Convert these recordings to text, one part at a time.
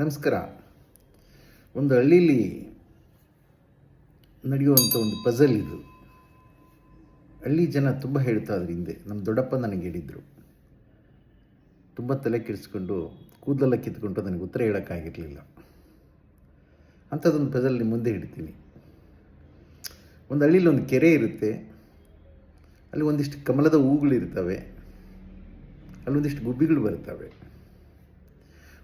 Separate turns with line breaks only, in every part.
ನಮಸ್ಕಾರ. ಒಂದು ಹಳ್ಳೀಲಿ ನಡೆಯುವಂಥ ಒಂದು ಪಜಲ್ ಇದು. ಹಳ್ಳಿ ಜನ ತುಂಬ ಹೇಳ್ತಾ ಅದ್ರ ಹಿಂದೆ. ನಮ್ಮ ದೊಡ್ಡಪ್ಪ ನನಗೆ ಹೇಳಿದರು. ತುಂಬ ತಲೆ ಕೆಡಿಸ್ಕೊಂಡು, ಕೂದಲೆಲ್ಲ ಕಿತ್ಕೊಂಡು ನನಗೆ ಉತ್ತರ ಹೇಳೋಕ್ಕಾಗಿರಲಿಲ್ಲ. ಅಂಥದ್ದೊಂದು ಪಜಲ್ ನಿಮ್ಮ ಮುಂದೆ ಹಿಡ್ತೀನಿ ಒಂದು ಹಳ್ಳಿಲಿ ಒಂದು ಕೆರೆ ಇರುತ್ತೆ. ಅಲ್ಲಿ ಒಂದಿಷ್ಟು ಕಮಲದ ಹೂಗಳಿರ್ತವೆ ಅಲ್ಲೊಂದಿಷ್ಟು ಗುಬ್ಬಿಗಳು ಬರ್ತವೆ.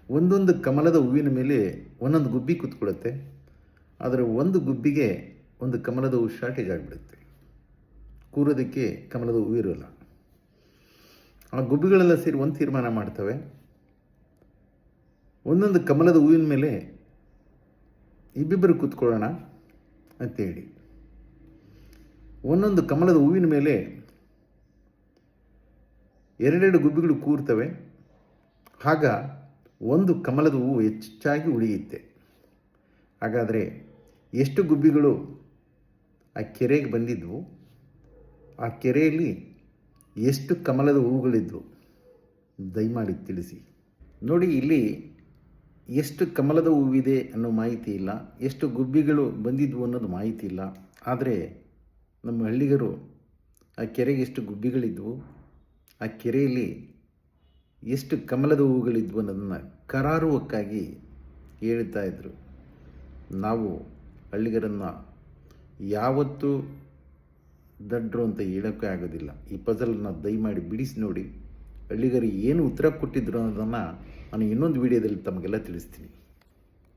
ಒಂದೊಂದು ಕಮಲದ ಹೂವಿನ ಮೇಲೆ ಒಂದೊಂದು ಗುಬ್ಬಿ ಕೂತ್ಕೊಳ್ಳುತ್ತೆ. ಆದರೆ ಒಂದು ಗುಬ್ಬಿಗೆ ಒಂದು ಕಮಲದ ಹೂವು ಶಾರ್ಟೇಜ್ ಆಗಿಬಿಡುತ್ತೆ. ಕೂರೋದಕ್ಕೆ ಕಮಲದ ಹೂವು ಇರೋಲ್ಲ. ಆ ಗುಬ್ಬಿಗಳೆಲ್ಲ ಸೇರಿ ಒಂದು ತೀರ್ಮಾನ ಮಾಡ್ತವೆ. ಒಂದೊಂದು ಕಮಲದ ಹೂವಿನ ಮೇಲೆ ಇಬ್ಬಿಬ್ಬರು ಕೂತ್ಕೊಳ್ಳೋಣ ಅಂತೇಳಿ. ಒಂದೊಂದು ಕಮಲದ ಹೂವಿನ ಮೇಲೆ ಎರಡೆರಡು ಗುಬ್ಬಿಗಳು ಕೂರ್ತವೆ. ಆಗ ಒಂದು ಕಮಲದ ಹೂವು ಹೆಚ್ಚಾಗಿ ಉಳಿಯುತ್ತೆ. ಹಾಗಾದರೆ ಎಷ್ಟು ಗುಬ್ಬಿಗಳು ಆ ಕೆರೆಗೆ ಬಂದಿದ್ವು? ಆ ಕೆರೆಯಲ್ಲಿ ಎಷ್ಟು ಕಮಲದ ಹೂವುಗಳಿದ್ವು? ದಯಮಾಡಿ ತಿಳಿಸಿ. ನೋಡಿ, ಇಲ್ಲಿ ಎಷ್ಟು ಕಮಲದ ಹೂವಿದೆ ಅನ್ನೋ ಮಾಹಿತಿ ಇಲ್ಲ. ಎಷ್ಟು ಗುಬ್ಬಿಗಳು ಬಂದಿದ್ವು ಅನ್ನೋದು ಮಾಹಿತಿ ಇಲ್ಲ. ಆದರೆ ನಮ್ಮ ಹಳ್ಳಿಗರು ಆ ಕೆರೆಗೆ ಎಷ್ಟು ಗುಬ್ಬಿಗಳಿದ್ವು? ಆ ಕೆರೆಯಲ್ಲಿ ಎಷ್ಟು ಕಮಲದ ಹೂಗಳಿದ್ವು ಅನ್ನೋದನ್ನು ಕರಾರುವಕ್ಕಾಗಿ ಹೇಳ್ತಾ ಇದ್ದರು ನಾವು ಹಳ್ಳಿಗರನ್ನು ಯಾವತ್ತೂ ದಡ್ರು ಅಂತ ಹೇಳೋಕ್ಕೆ ಆಗೋದಿಲ್ಲ. ಈ ಪಜಲನ್ನು ದಯಮಾಡಿ ಬಿಡಿಸಿ ನೋಡಿ. ಹಳ್ಳಿಗರು ಏನು ಉತ್ತರ ಕೊಟ್ಟಿದ್ರು ಅನ್ನೋದನ್ನು ನಾನು ಇನ್ನೊಂದು ವಿಡಿಯೋದಲ್ಲಿ ತಮಗೆಲ್ಲ ತಿಳಿಸ್ತೀನಿ.